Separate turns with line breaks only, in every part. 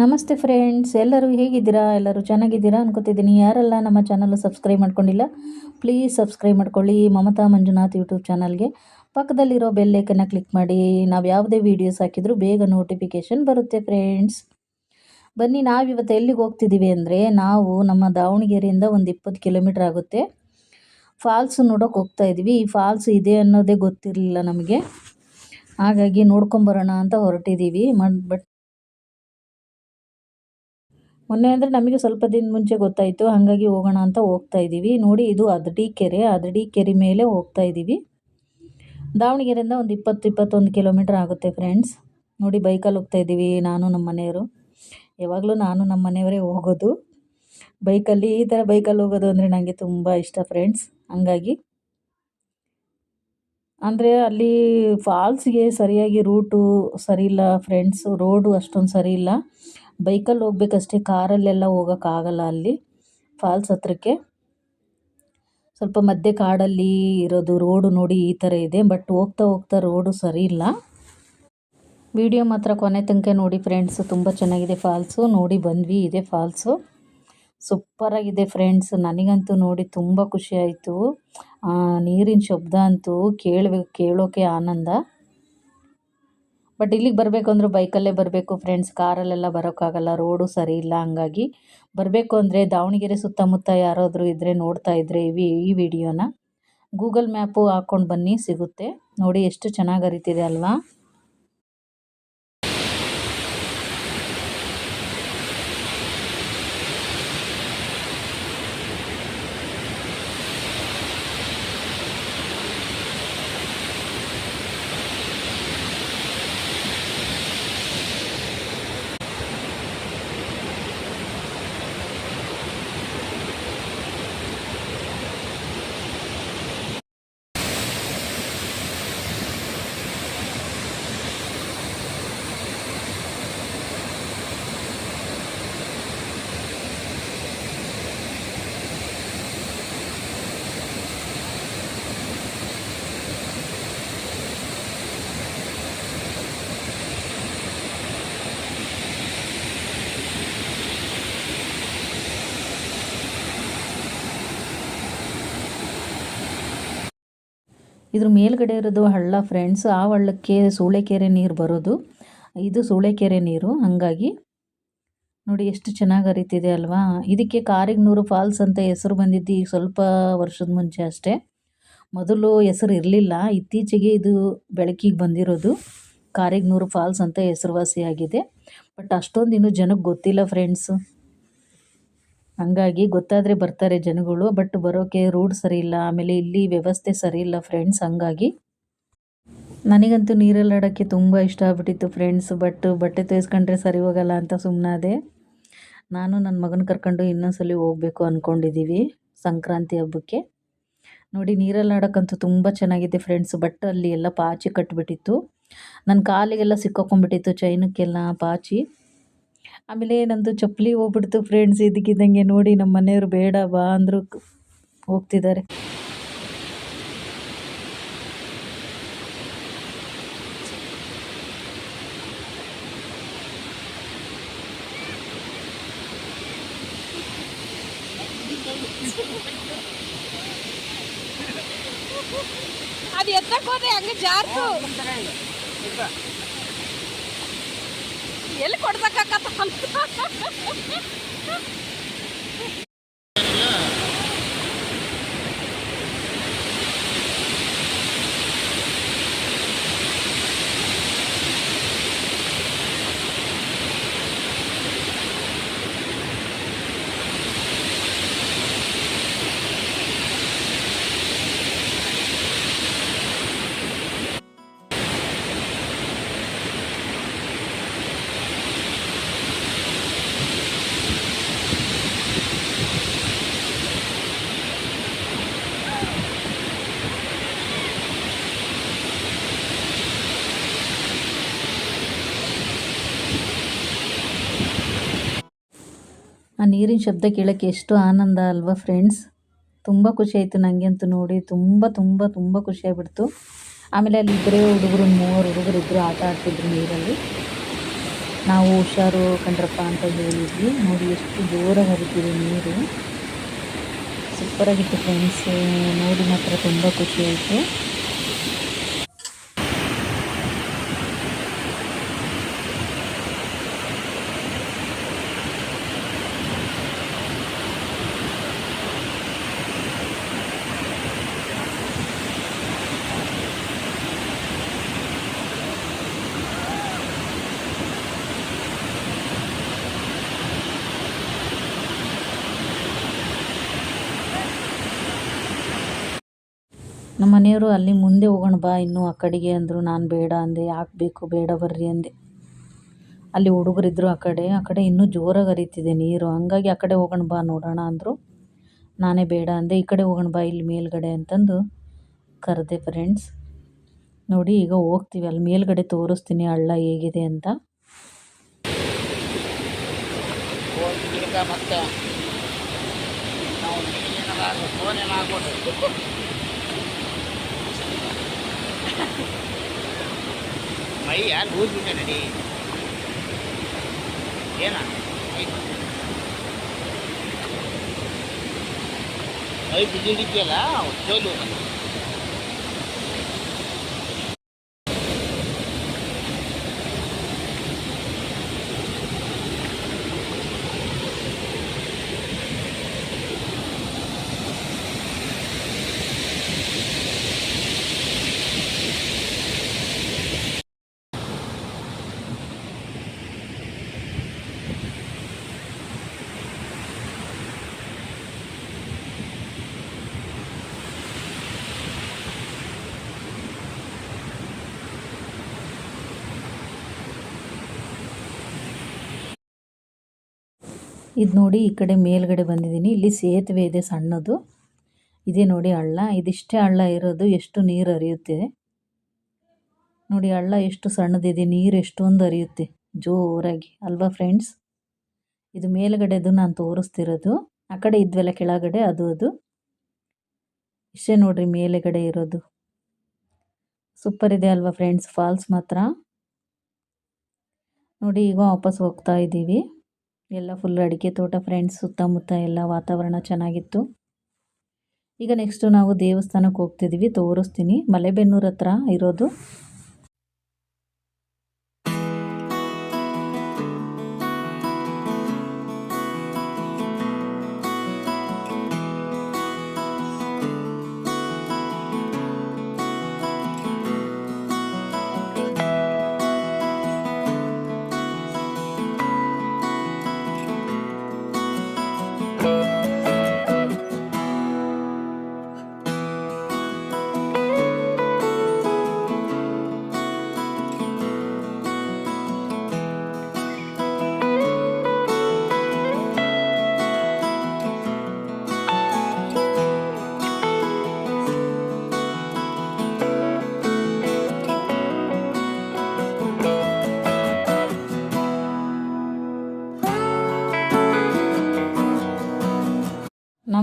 ನಮಸ್ತೆ ಫ್ರೆಂಡ್ಸ್, ಎಲ್ಲರೂ ಹೇಗಿದ್ದೀರಾ? ಎಲ್ಲರೂ ಚೆನ್ನಾಗಿದ್ದೀರಾ ಅನ್ಕೋತಿದ್ದೀನಿ. ಯಾರೆಲ್ಲ ನಮ್ಮ ಚಾನಲ್ ಸಬ್ಸ್ಕ್ರೈಬ್ ಮಾಡ್ಕೊಂಡಿಲ್ಲ ಪ್ಲೀಸ್ ಸಬ್ಸ್ಕ್ರೈಬ್ ಮಾಡ್ಕೊಳ್ಳಿ. ಮಮತಾ ಮಂಜುನಾಥ್ ಯೂಟ್ಯೂಬ್ ಚಾನಲ್ಗೆ ಪಕ್ಕದಲ್ಲಿರೋ ಬೆಲ್ಲೈಕನ್ನು ಕ್ಲಿಕ್ ಮಾಡಿ. ನಾವು ಯಾವುದೇ ವೀಡಿಯೋಸ್ ಹಾಕಿದರೂ ಬೇಗ ನೋಟಿಫಿಕೇಷನ್ ಬರುತ್ತೆ ಫ್ರೆಂಡ್ಸ್ ಬನ್ನಿ ನಾವಿವತ್ತು ಎಲ್ಲಿಗೆ ಹೋಗ್ತಿದ್ದೀವಿ ಅಂದರೆ, ನಾವು ನಮ್ಮ ದಾವಣಗೆರೆಯಿಂದ ಒಂದು ಇಪ್ಪತ್ತು ಕಿಲೋಮೀಟ್ರ್ ಆಗುತ್ತೆ. ಫಾಲ್ಸ್ ನೋಡೋಕೆ ಹೋಗ್ತಾ ಇದ್ದೀವಿ ಈ ಫಾಲ್ಸ್ ಇದೆ ಅನ್ನೋದೇ ಗೊತ್ತಿರಲಿಲ್ಲ ನಮಗೆ. ಹಾಗಾಗಿ ನೋಡ್ಕೊಂಬರೋಣ ಅಂತ ಹೊರಟಿದ್ದೀವಿ ಬಟ್ ಮೊನ್ನೆ ಅಂದರೆ ನಮಗೆ ಸ್ವಲ್ಪ ದಿನ ಮುಂಚೆ ಗೊತ್ತಾಯಿತು, ಹಾಗಾಗಿ ಹೋಗೋಣ ಅಂತ ಹೋಗ್ತಾ ಇದ್ದೀವಿ ನೋಡಿ, ಇದು ಅದಡಿ ಕೆರೆ ಅದಡಿ ಕೆರೆ ಮೇಲೆ ಹೋಗ್ತಾ ಇದ್ದೀವಿ ದಾವಣಗೆರೆಯಿಂದ ಒಂದು ಇಪ್ಪತ್ತು, ಇಪ್ಪತ್ತೊಂದು ಕಿಲೋಮೀಟ್ರ್ ಆಗುತ್ತೆ ಫ್ರೆಂಡ್ಸ್ ನೋಡಿ, ಬೈಕಲ್ಲಿ ಹೋಗ್ತಾ ಇದ್ದೀವಿ ನಾನು ನಮ್ಮ ಮನೆಯವರು. ಯಾವಾಗಲೂ ನಾನು ನಮ್ಮ ಮನೆಯವರೇ ಹೋಗೋದು. ಬೈಕಲ್ಲಿ, ಈ ಥರ ಬೈಕಲ್ಲಿ ಹೋಗೋದು ಅಂದರೆ ನನಗೆ ತುಂಬ ಇಷ್ಟ ಫ್ರೆಂಡ್ಸ್ ಹಂಗಾಗಿ ಅಂದರೆ ಅಲ್ಲಿ ಫಾಲ್ಸ್ಗೆ ಸರಿಯಾಗಿ ರೂಟು ಸರಿ ಇಲ್ಲ ಫ್ರೆಂಡ್ಸ್ ರೋಡು ಅಷ್ಟೊಂದು ಸರಿ ಇಲ್ಲ. ಬೈಕಲ್ಲಿ ಹೋಗ್ಬೇಕಷ್ಟೇ, ಕಾರಲ್ಲೆಲ್ಲ ಹೋಗೋಕ್ಕಾಗಲ್ಲ ಅಲ್ಲಿ. ಫಾಲ್ಸ್ ಹತ್ರಕ್ಕೆ. ಸ್ವಲ್ಪ ಮಧ್ಯೆ ಕಾಡಲ್ಲಿ ಇರೋದು, ರೋಡು ನೋಡಿ ಈ ಥರ ಇದೆ, ಬಟ್ ಹೋಗ್ತಾ ಹೋಗ್ತಾ ರೋಡು ಸರಿ ಇಲ್ಲ. ವಿಡಿಯೋ ಮಾತ್ರ ಕೊನೆ ತನಕ ನೋಡಿ ಫ್ರೆಂಡ್ಸು, ತುಂಬ ಚೆನ್ನಾಗಿದೆ ಫಾಲ್ಸು. ನೋಡಿ ಬಂದ್ವಿ, ಇದೆ ಫಾಲ್ಸು. ಸೂಪರಾಗಿದೆ ಫ್ರೆಂಡ್ಸ್, ನನಗಂತೂ ನೋಡಿ ತುಂಬ ಖುಷಿ ಆಯಿತು. ನೀರಿನ ಶಬ್ದ ಅಂತೂ ಕೇಳಬೇಕು ಕೇಳೋಕೆ ಆನಂದ. ಬಟ್ ಇಲ್ಲಿಗೆ ಬರಬೇಕು ಅಂದ್ರೆ ಬೈಕಲ್ಲೇ ಬರಬೇಕು ಫ್ರೆಂಡ್ಸ್ ಕಾರಲ್ಲೆಲ್ಲ ಬರೋಕ್ಕಾಗಲ್ಲ ರೋಡು ಸರಿ ಇಲ್ಲ ಹಂಗಾಗಿ. ಬರಬೇಕು ಅಂದರೆ ದಾವಣಗೆರೆ ಸುತ್ತಮುತ್ತ ಯಾರಾದರೂ ಇದ್ದರೆ ನೋಡ್ತಾ ಇದ್ದರೆ ಈ ಈ ವಿಡಿಯೋನ ಗೂಗಲ್ ಮ್ಯಾಪು ಹಾಕ್ಕೊಂಡು ಬನ್ನಿ, ಸಿಗುತ್ತೆ. ನೋಡಿ ಎಷ್ಟು ಚೆನ್ನಾಗಿ ಅರಿತಿದೆ ಅಲ್ವಾ? ಇದ್ರ ಮೇಲ್ಗಡೆ ಇರೋದು ಹಳ್ಳ ಫ್ರೆಂಡ್ಸ್ ಆ ಹಳ್ಳಕ್ಕೆ ಸೂಳೆಕೆರೆ ನೀರು ಬರೋದು. ಇದು ಸೂಳೆಕೆರೆ ನೀರು, ಹಾಗಾಗಿ ನೋಡಿ ಎಷ್ಟು ಚೆನ್ನಾಗಿ ಹರಿತಿದೆ ಅಲ್ವಾ? ಇದಕ್ಕೆ ಕಾರಿಗ್ನೂರು ಫಾಲ್ಸ್ ಅಂತ ಹೆಸರು ಬಂದಿದ್ದು ಈಗ ಸ್ವಲ್ಪ ವರ್ಷದ ಮುಂಚೆ ಅಷ್ಟೇ. ಮೊದಲು ಹೆಸರು ಇರಲಿಲ್ಲ, ಇತ್ತೀಚೆಗೆ ಇದು ಬೆಳಕಿಗೆ ಬಂದಿರೋದು ಕಾರಿಗ್ನೂರು ಫಾಲ್ಸ್ ಅಂತ ಹೆಸರುವಾಸಿಯಾಗಿದೆ. ಬಟ್ ಅಷ್ಟೊಂದು ಇನ್ನೂ ಜನಕ್ಕೆ ಗೊತ್ತಿಲ್ಲ ಫ್ರೆಂಡ್ಸು ಹಂಗಾಗಿ ಗೊತ್ತಾದರೆ ಬರ್ತಾರೆ ಜನಗಳು ಬಟ್ ಬರೋಕ್ಕೆ ರೋಡ್ ಸರಿ ಇಲ್ಲ ಆಮೇಲೆ ಇಲ್ಲಿ ವ್ಯವಸ್ಥೆ ಸರಿ ಇಲ್ಲ ಫ್ರೆಂಡ್ಸ್ ಹಂಗಾಗಿ ನನಗಂತೂ ನೀರಲ್ಲಿ ಆಡೋಕ್ಕೆ ತುಂಬ ಇಷ್ಟ ಆಗ್ಬಿಟ್ಟಿತ್ತು ಫ್ರೆಂಡ್ಸ್ ಬಟ್ ಬಟ್ಟೆ ತೋಯಿಸ್ಕೊಂಡ್ರೆ ಸರಿ ಹೋಗಲ್ಲ ಅಂತ ಸುಮ್ಮನಾದೆ ನಾನು ನನ್ನ ಮಗನ ಕರ್ಕೊಂಡು ಇನ್ನೊಂದ್ಸಲಿ ಹೋಗಬೇಕು ಅಂದ್ಕೊಂಡಿದ್ದೀವಿ ಸಂಕ್ರಾಂತಿ ಹಬ್ಬಕ್ಕೆ. ನೋಡಿ, ನೀರಲ್ಲಿ ಆಡೋಕ್ಕಂತೂ ತುಂಬ ಚೆನ್ನಾಗಿದೆ ಫ್ರೆಂಡ್ಸ್ ಬಟ್ ಅಲ್ಲಿ ಎಲ್ಲ ಪಾಚಿ ಕಟ್ಬಿಟ್ಟಿತ್ತು. ನನ್ನ ಕಾಲಿಗೆಲ್ಲ ಸಿಕ್ಕಾಕೊಂಡ್ಬಿಟ್ಟಿತ್ತು ಚೈನಕ್ಕೆಲ್ಲ ಪಾಚಿ. ಆಮೇಲೆ ನಂದು ಚಪ್ಪಲಿ ಹೋಗ್ಬಿಡ್ತು ಫ್ರೆಂಡ್ಸ್ ಇದಕ್ಕಿದ್ದಂಗೆ ನೋಡಿ ನಮ್ಮ ಮನೆಯವರು ಬೇಡ ಬಾ ಅಂದರು ಹೋಗ್ತಿದ್ದಾರೆ.
ಅದು ಎತ್ತಕ್ಕೆ ಹೋದ್ರೆ ಹಂಗೆ ಜಾರ್ತು ಎಲ್ಲಿ ಕೊಡ್ಸಕ್ಕಾಗತ್ತ ಅಂತ.
ನೀರಿನ ಶಬ್ದ ಕೇಳೋಕ್ಕೆ ಎಷ್ಟು ಆನಂದ ಅಲ್ವಾ ಫ್ರೆಂಡ್ಸ್ ತುಂಬ ಖುಷಿ ಆಯಿತು ನನಗೆ ಅಂತೂ ನೋಡಿ. ತುಂಬ ತುಂಬ ತುಂಬ ಖುಷಿಯಾಗ್ಬಿಡ್ತು ಆಮೇಲೆ ಅಲ್ಲಿ ಇಬ್ಬರೇ ಹುಡುಗರು, ಮೂವರು ಹುಡುಗರು ಇಬ್ಬರು ಆಟ ಆಡ್ತಿದ್ರು ನೀರಲ್ಲಿ. ನಾವು ಹುಷಾರು ಕಂಡ್ರಪ್ಪ ಅಂತ ಹೇಳಿದ್ವಿ. ನೋಡಿ ಎಷ್ಟು ಜೋರಾಗಿ ಹರಿತೀವಿ ನೀರು. ಸೂಪರಾಗಿತ್ತು ಫ್ರೆಂಡ್ಸ್ ನೋಡಿ ಮಾತ್ರ ತುಂಬ ಖುಷಿ ನಮ್ಮ ಮನೆಯವರು ಅಲ್ಲಿ ಮುಂದೆ ಹೋಗೋಣ ಬಾ, ಇನ್ನೂ ಆ ಕಡೆಗೆ ಅಂದರು, ನಾನು ಬೇಡ ಅಂದೆ ಯಾಕೆ ಬೇಕು ಬೇಡ ಬರ್ರಿ ಅಂದೆ. ಅಲ್ಲಿ ಹುಡುಗರಿದ್ದರು ಆ ಕಡೆ ಆ ಕಡೆ ಇನ್ನೂ ಜೋರಾಗಿ ಹರಿತಿದೆ ನೀರು. ಹಂಗಾಗಿ ಆ ಕಡೆ ಹೋಗೋಣ ಬಾ ನೋಡೋಣ ಅಂದರು. ನಾನೇ ಬೇಡ ಅಂದೆ, ಈ ಕಡೆ ಹೋಗೋಣ ಬಾ, ಇಲ್ಲಿ ಮೇಲ್ಗಡೆ ಅಂತಂದು ಕರೆದೆ ಫ್ರೆಂಡ್ಸ್ ನೋಡಿ, ಈಗ ಹೋಗ್ತೀವಿ, ಅಲ್ಲಿ ಮೇಲ್ಗಡೆ ತೋರಿಸ್ತೀನಿ ಹಳ್ಳ ಹೇಗಿದೆ ಅಂತ.
ಮತ್ತೆ ನಾವು ભાઈ યાર બહુ જ ઉઠે નથી એના હવે બીજું કેલા ચોલું
ಇದು ನೋಡಿ ಈ ಕಡೆ ಮೇಲ್ಗಡೆ ಬಂದಿದ್ದೀನಿ. ಇಲ್ಲಿ ಸೇತುವೆ ಇದೆ ಸಣ್ಣದು. ಇದೇ ನೋಡಿ ಹಳ್ಳ. ಇದಿಷ್ಟೇ ಹಳ್ಳ ಇರೋದು. ಎಷ್ಟು ನೀರು ಹರಿಯುತ್ತೆ. ನೋಡಿ ಹಳ್ಳ ಎಷ್ಟು ಸಣ್ಣದಿದೆ. ನೀರು ಎಷ್ಟೊಂದು ಹರಿಯುತ್ತೆ. ಜೋರಾಗಿ. ಅಲ್ವಾ ಫ್ರೆಂಡ್ಸ್? ಇದು ಮೇಲ್ಗಡೆದು ನಾನು ತೋರಿಸ್ತಿರೋದು. ಆ ಕಡೆ ಇದ್ವೆಲ್ಲ ಕೆಳಗಡೆ ಅದು ಅದು. ಇಷ್ಟೇ ನೋಡ್ರಿ ಮೇಲೆಗಡೆ ಇರೋದು. ಸೂಪರ್ ಇದೆ ಅಲ್ವಾ ಫ್ರೆಂಡ್ಸ್? ಫಾಲ್ಸ್ ಮಾತ್ರ. ನೋಡಿ ಈಗ ವಾಪಸ್ ಹೋಗ್ತಾ ಇದ್ದೀವಿ ಎಲ್ಲ ಫುಲ್ ಅಡಿಕೆ ತೋಟ ಫ್ರೆಂಡ್ಸ್ ಸುತ್ತಮುತ್ತ ಎಲ್ಲ ವಾತಾವರಣ ಚೆನ್ನಾಗಿತ್ತು. ಈಗ ನೆಕ್ಸ್ಟು ನಾವು ದೇವಸ್ಥಾನಕ್ಕೆ ಹೋಗ್ತಿದ್ದೀವಿ ತೋರಿಸ್ತೀನಿ. ಮಲೆಬೆನ್ನೂರು ಹತ್ರ ಇರೋದು.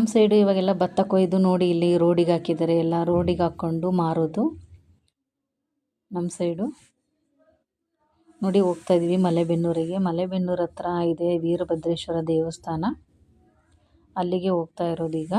ನಮ್ಮ ಸೈಡು ಇವಾಗೆಲ್ಲ ಭತ್ತ ಕೊಯ್ದು ನೋಡಿ ಇಲ್ಲಿ ರೋಡಿಗೆ ಹಾಕಿದ್ದಾರೆ. ಎಲ್ಲ ರೋಡಿಗೆ ಹಾಕ್ಕೊಂಡು ಮಾರೋದು ನಮ್ಮ ಸೈಡು ನೋಡಿ ಹೋಗ್ತಾ ಇದ್ದೀವಿ ಮಲೆಬೆನ್ನೂರಿಗೆ. ಮಲೆಬೆನ್ನೂರು ಹತ್ರ ಇದೆ ವೀರಭದ್ರೇಶ್ವರ ದೇವಸ್ಥಾನ. ಅಲ್ಲಿಗೆ ಹೋಗ್ತಾ ಇರೋದು ಈಗ.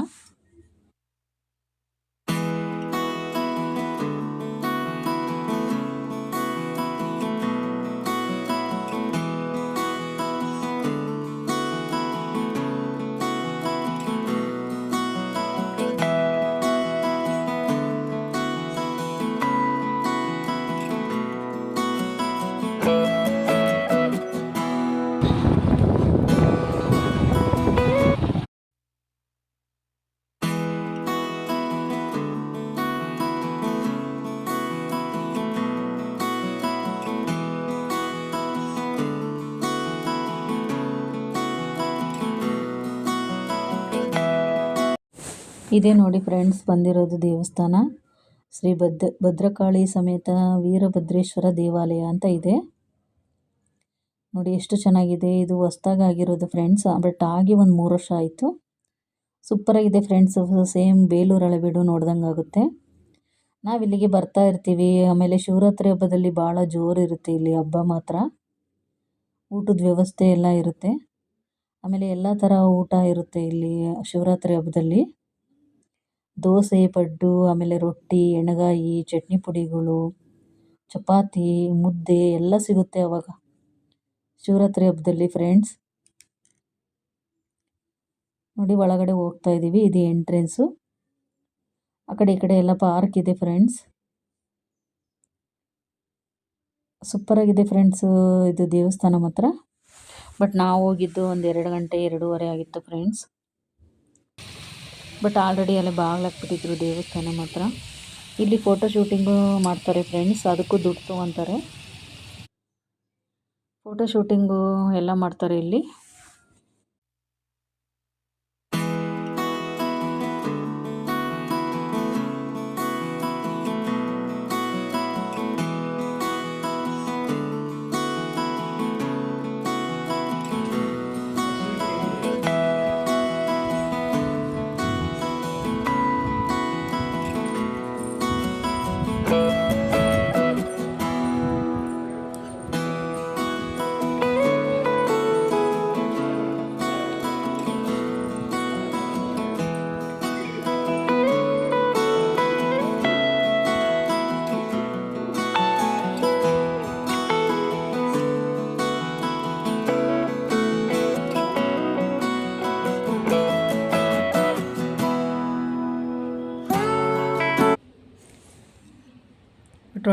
ಇದೇ ನೋಡಿ ಫ್ರೆಂಡ್ಸ್ ಬಂದಿರೋದು ದೇವಸ್ಥಾನ. ಶ್ರೀ ಭದ್ರ, ಭದ್ರಕಾಳಿ ಸಮೇತ ವೀರಭದ್ರೇಶ್ವರ ದೇವಾಲಯ ಅಂತ ಇದೆ. ನೋಡಿ ಎಷ್ಟು ಚೆನ್ನಾಗಿದೆ. ಇದು ಹೊಸ್ದಾಗಿ ಆಗಿರೋದು ಫ್ರೆಂಡ್ಸ್ ಬಟ್ ಆಗಿ ಒಂದು ಮೂರು ವರ್ಷ ಆಯಿತು. ಸೂಪರಾಗಿದೆ ಫ್ರೆಂಡ್ಸ್ ಸೇಮ್ ಬೇಲೂರು ಅಳಬೀಡು ನೋಡ್ದಂಗೆ ಆಗುತ್ತೆ. ನಾವು ಇಲ್ಲಿಗೆ ಬರ್ತಾ ಇರ್ತೀವಿ. ಆಮೇಲೆ ಶಿವರಾತ್ರಿ ಹಬ್ಬದಲ್ಲಿ ಭಾಳ ಜೋರು ಇರುತ್ತೆ ಇಲ್ಲಿ ಹಬ್ಬ ಮಾತ್ರ. ಊಟದ ವ್ಯವಸ್ಥೆ ಎಲ್ಲ ಇರುತ್ತೆ. ಆಮೇಲೆ ಎಲ್ಲ ಥರ ಊಟ ಇರುತ್ತೆ ಇಲ್ಲಿ ಶಿವರಾತ್ರಿ ಹಬ್ಬದಲ್ಲಿ. ದೋಸೆ, ಪಡ್ಡು, ಆಮೇಲೆ ರೊಟ್ಟಿ ಎಣ್ಣೆಗಾಯಿ ಚಟ್ನಿ ಪುಡಿಗಳು, ಚಪಾತಿ, ಮುದ್ದೆ ಎಲ್ಲ ಸಿಗುತ್ತೆ ಅವಾಗ. ಶಿವರಾತ್ರಿ ಹಬ್ಬದಲ್ಲಿ ಫ್ರೆಂಡ್ಸ್ ನೋಡಿ ಒಳಗಡೆ ಹೋಗ್ತಾ ಇದ್ದೀವಿ ಇದು ಎಂಟ್ರೆನ್ಸು ಆ ಕಡೆ ಈ ಕಡೆ ಎಲ್ಲ ಪಾರ್ಕ್ ಇದೆ ಫ್ರೆಂಡ್ಸ್ ಸೂಪರಾಗಿದೆ ಫ್ರೆಂಡ್ಸು ಇದು ದೇವಸ್ಥಾನ ಮಾತ್ರ. ಬಟ್ ನಾವು ಹೋಗಿದ್ದು ಒಂದು ಎರಡು ಗಂಟೆ, ಎರಡೂವರೆ ಆಗಿತ್ತು ಫ್ರೆಂಡ್ಸ್ ಬಟ್ ಆಲ್ರೆಡಿ ಅಲ್ಲಿ ಬಾಗಿಲಾಕ್ಬಿಟ್ಟಿದ್ರು ದೇವಸ್ಥಾನ ಮಾತ್ರ. ಇಲ್ಲಿ ಫೋಟೋ ಶೂಟಿಂಗು ಮಾಡ್ತಾರೆ ಫ್ರೆಂಡ್ಸ್ ಅದಕ್ಕೂ ದುಡ್ಡು ತೊಗೊತಾರೆ. ಫೋಟೋ ಶೂಟಿಂಗು ಎಲ್ಲ ಮಾಡ್ತಾರೆ ಇಲ್ಲಿ.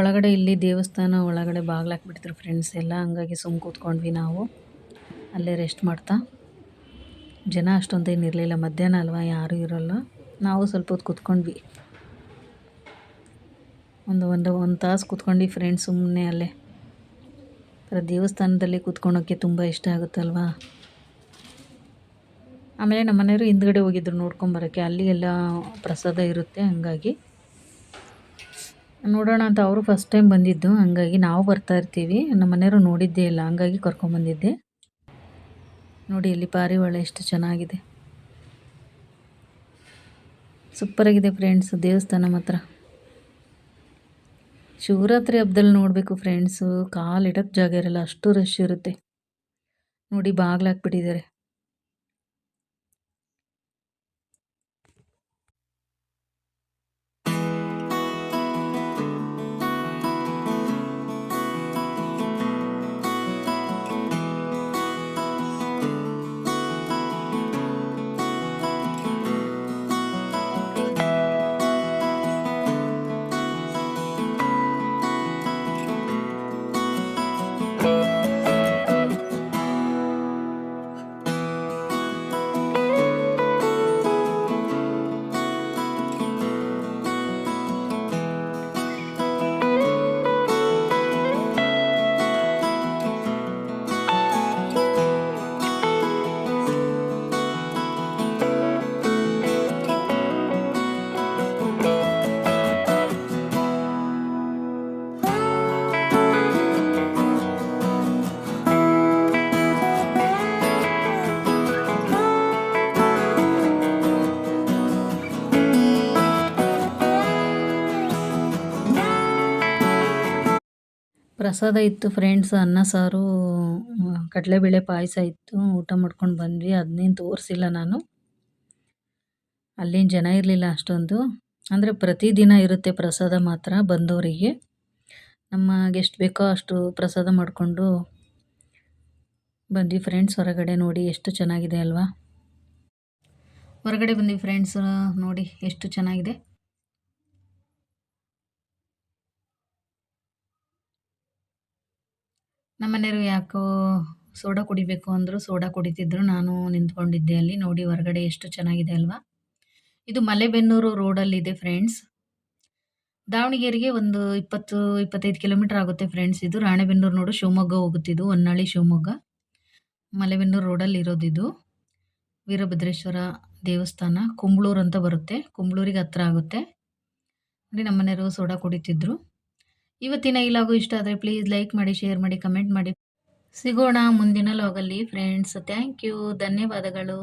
ಒಳಗಡೆ ಇಲ್ಲಿ ದೇವಸ್ಥಾನ ಒಳಗಡೆ ಬಾಗಿಲಾಕ್ಬಿಟ್ಟಿದ್ರು ಫ್ರೆಂಡ್ಸ್ ಎಲ್ಲ. ಹಂಗಾಗಿ ಸುಮ್ ಕೂತ್ಕೊಂಡ್ವಿ ನಾವು. ಅಲ್ಲೇ ರೆಸ್ಟ್ ಮಾಡ್ತಾ. ಜನ ಅಷ್ಟೊಂದೇನು ಇರಲಿಲ್ಲ. ಮಧ್ಯಾಹ್ನ ಅಲ್ವಾ? ಯಾರೂ ಇರೋಲ್ಲ. ನಾವು ಸ್ವಲ್ಪ ಹೊತ್ತು ಕೂತ್ಕೊಂಡ್ವಿ. ಒಂದು ಒಂದು ಒಂದು ತಾಸು ಕೂತ್ಕೊಂಡು ಫ್ರೆಂಡ್ಸ್ ಸುಮ್ಮನೆ ಅಲ್ಲೇ. ಥರ ದೇವಸ್ಥಾನದಲ್ಲಿ ಕೂತ್ಕೊಳೋಕ್ಕೆ ತುಂಬ ಇಷ್ಟ ಆಗುತ್ತಲ್ವಾ? ಆಮೇಲೆ ನಮ್ಮ ಮನೆಯವರು ಹಿಂದ್ಗಡೆ ಹೋಗಿದ್ರು ನೋಡ್ಕೊಂಬರೋಕ್ಕೆ ಅಲ್ಲಿ ಎಲ್ಲ ಪ್ರಸಾದ ಇರುತ್ತೆ ಹಂಗಾಗಿ. ನೋಡೋಣ ಅಂತ ಅವರು ಫಸ್ಟ್ ಟೈಮ್ ಬಂದಿದ್ದು. ಹಂಗಾಗಿ ನಾವು ಬರ್ತಾ ಇರ್ತೀವಿ. ನಮ್ಮ ಮನೆಯವರು ನೋಡಿದ್ದೇ ಇಲ್ಲ. ಹಂಗಾಗಿ ಕರ್ಕೊಂಬಂದಿದ್ದೆ ನೋಡಿ ಇಲ್ಲಿ ಪಾರಿವಾಳ ಎಷ್ಟು ಚೆನ್ನಾಗಿದೆ. ಸೂಪರಾಗಿದೆ ಫ್ರೆಂಡ್ಸ್ ದೇವಸ್ಥಾನ ಮಾತ್ರ. ಶಿವರಾತ್ರಿ ಹಬ್ಬದಲ್ಲಿ ನೋಡಬೇಕು ಫ್ರೆಂಡ್ಸು ಕಾಲು ಇಡಕ್ಕೆ ಜಾಗ ಇರಲ್ಲ. ಅಷ್ಟು ರಶ್ ಇರುತ್ತೆ. ನೋಡಿ ಬಾಗ್ಲಾಕ್ಬಿಟ್ಟಿದ್ದಾರೆ ಪ್ರಸಾದ ಇತ್ತು ಫ್ರೆಂಡ್ಸ್ ಅನ್ನ, ಸಾರು ಕಡಲೆಬೇಳೆ ಪಾಯಸ ಇತ್ತು. ಊಟ ಮಾಡ್ಕೊಂಡು ಬಂದ್ವಿ. ಅದನ್ನೇನು ತೋರಿಸಿಲ್ಲ ನಾನು. ಅಲ್ಲೇನು ಜನ ಇರಲಿಲ್ಲ ಅಷ್ಟೊಂದು. ಅಂದರೆ ಪ್ರತಿದಿನ ಇರುತ್ತೆ ಪ್ರಸಾದ ಮಾತ್ರ ಬಂದವರಿಗೆ ನಮ್ಮ ಎಷ್ಟು ಬೇಕೋ ಅಷ್ಟು ಪ್ರಸಾದ ಮಾಡಿಕೊಂಡು ಬಂದ್ವಿ ಫ್ರೆಂಡ್ಸ್ ಹೊರಗಡೆ ನೋಡಿ ಎಷ್ಟು ಚೆನ್ನಾಗಿದೆ ಅಲ್ವಾ. ಹೊರಗಡೆ ಬಂದ್ವಿ ಫ್ರೆಂಡ್ಸ್ ನೋಡಿ ಎಷ್ಟು ಚೆನ್ನಾಗಿದೆ. ಮನೆಯವರು ಯಾಕೋ ಸೋಡಾ ಕುಡಿಬೇಕು ಅಂದರು ಸೋಡಾ ಕುಡಿತಿದ್ರು. ನಾನು ನಿಂತ್ಕೊಂಡಿದ್ದೆ ಅಲ್ಲಿ. ನೋಡಿ ಹೊರಗಡೆ ಎಷ್ಟು ಚೆನ್ನಾಗಿದೆ ಅಲ್ವಾ? ಇದು ಮಲೆಬೆನ್ನೂರು ರೋಡಲ್ಲಿದೆ ಫ್ರೆಂಡ್ಸ್. ದಾವಣಗೆರೆಗೆ ಒಂದು ಇಪ್ಪತ್ತು, ಇಪ್ಪತ್ತೈದು ಕಿಲೋಮೀಟರ್ ಆಗುತ್ತೆ ಫ್ರೆಂಡ್ಸ್ ಇದು. ರಾಣೆಬೆನ್ನೂರು ನೋಡು, ಶಿವಮೊಗ್ಗ ಹೋಗುತ್ತಿದ್ದು ಹೊನ್ನಾಳಿ, ಶಿವಮೊಗ್ಗ. ಮಲೆಬೆನ್ನೂರು ರೋಡಲ್ಲಿ ಇರೋದಿದು ವೀರಭದ್ರೇಶ್ವರ ದೇವಸ್ಥಾನ. ಕುಂಬ್ಳೂರು ಅಂತ ಬರುತ್ತೆ. ಕುಂಬ್ಳೂರಿಗೆ ಹತ್ರ ಆಗುತ್ತೆ. ನೋಡಿ ನಮ್ಮ ಮನೆಯವರು ಸೋಡಾ ಕುಡಿತಿದ್ರು. ಇವತ್ತಿನ ಈ ಲಾಗು ಇಷ್ಟ ಆದರೆ ಪ್ಲೀಸ್ ಲೈಕ್ ಮಾಡಿ ಶೇರ್ ಮಾಡಿ ಕಮೆಂಟ್ ಮಾಡಿ. ಸಿಗೋಣ ಮುಂದಿನ ಲಾಗಲ್ಲಿ ಫ್ರೆಂಡ್ಸ್ ಥ್ಯಾಂಕ್ ಯು ಧನ್ಯವಾದಗಳು.